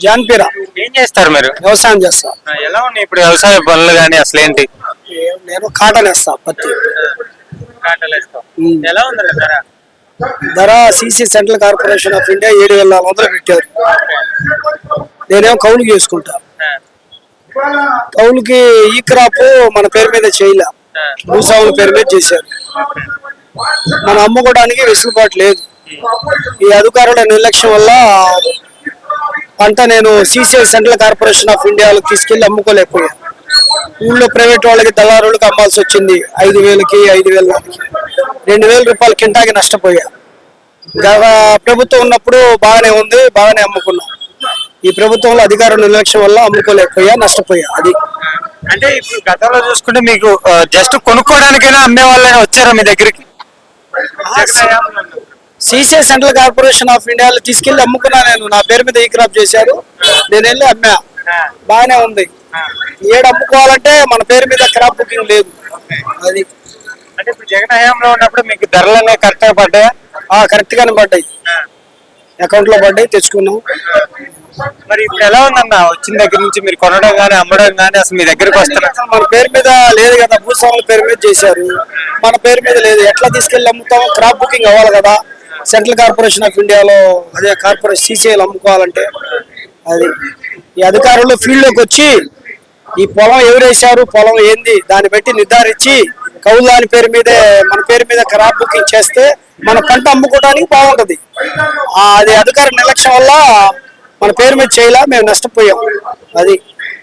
జాన్పీరా ఏం చేస్తారు మీరు? వ్యవసాయం చేస్తా. ఆ, ఎలా ఉన్నాయి ఇప్పుడు వ్యవసాయ పనులు కానీ అసలు ఏంటి నేను కాటన్ వేస్తా పత్తి. ఉమ్. ఎలా ఉంది ధర? ధర CC central corporation of India ఏడు వేల నాలుగు వందలు పెట్టారు. నేనేమో కౌలుకి చేసుకుంటా. కౌలుకి ఈ క్రాప్ మన పేరు మీద చేయలే. భూస్వాముల పేరు మీద చేశారు. మనం అమ్ముకోవడానికి వెసులుబాటు లేదు. ఈ అధికారుల నిర్లక్ష్యం వల్ల పంట నేను సిసిఐ సెంట్రల్ కార్పొరేషన్ ఆఫ్ ఇండియాలో తీసుకెళ్ళి అమ్ముకోలేకపోయా. ఊళ్ళో ప్రైవేట్ వాళ్ళకి దళారులకు అమ్మాల్సి వచ్చింది. ఐదు వేలకి ఐదు వేల రెండు వేల రూపాయల కింటాకి నష్టపోయా. గత ప్రభుత్వం ఉన్నప్పుడు బాగానే ఉంది బాగానే అమ్ముకున్నాం. ఈ ప్రభుత్వంలో అధికారుల నిర్లక్ష్యం వల్ల అమ్ముకోలేకపోయా నష్టపోయా. అది. అంటే ఇప్పుడు గతంలో చూసుకుంటే మీకు జస్ట్ కొనుక్కోవడానికైనా అమ్మే వాళ్ళైనా వచ్చారా మీ దగ్గరికి? సిసిఐ సెంట్రల్ కార్పొరేషన్ ఆఫ్ ఇండియాలో తీసుకెళ్ళి అమ్ముకున్నా నేను. నా పేరు మీద ఈ క్రాప్ చేశారు. నేను వెళ్ళి అమ్మా. బాగానే ఉంది. ఏడు అమ్ముకోవాలంటే మన పేరు మీద క్రాప్ బుకింగ్ లేదు. అది. అంటే ఇప్పుడు జగన్ హయాంలో ఉన్నప్పుడు మీకు ధరలనే కరెక్ట్గా పడ్డాయా? కరెక్ట్ గానే పడ్డాయి. అకౌంట్లో పడ్డాయి తెచ్చుకున్నాం. మరి ఇప్పుడు ఎలా ఉందన్న? వచ్చిన దగ్గర నుంచి మీరు కొనడం కానీ అమ్మడం కానీ అసలు మీ దగ్గరికి వస్తున్నారు మన పేరు మీద లేదు కదా భూస్వాముల పేరు మీద చేశారు. మన పేరు మీద లేదు. ఎట్లా తీసుకెళ్ళి అమ్ముతాం క్రాప్ బుకింగ్ అవ్వాలి కదా. సెంట్రల్ కార్పొరేషన్ ఆఫ్ ఇండియాలో అదే కార్పొరేషన్ సీసీఐలు అమ్ముకోవాలంటే అది ఈ అధికారులు ఫీల్డ్లోకి వచ్చి ఈ పొలం ఎవరేశారు పొలం ఏంది దాన్ని బట్టి నిర్ధారించి కౌలు దాని పేరు మీదే మన పేరు మీద క్రాప్ బుకింగ్ చేస్తే మన పంట అమ్ముకోవడానికి బాగుంటుంది. అది అధికార నిర్లక్ష్యం వల్ల మన పేరు మీద చేయలే మేము నష్టపోయాం. అది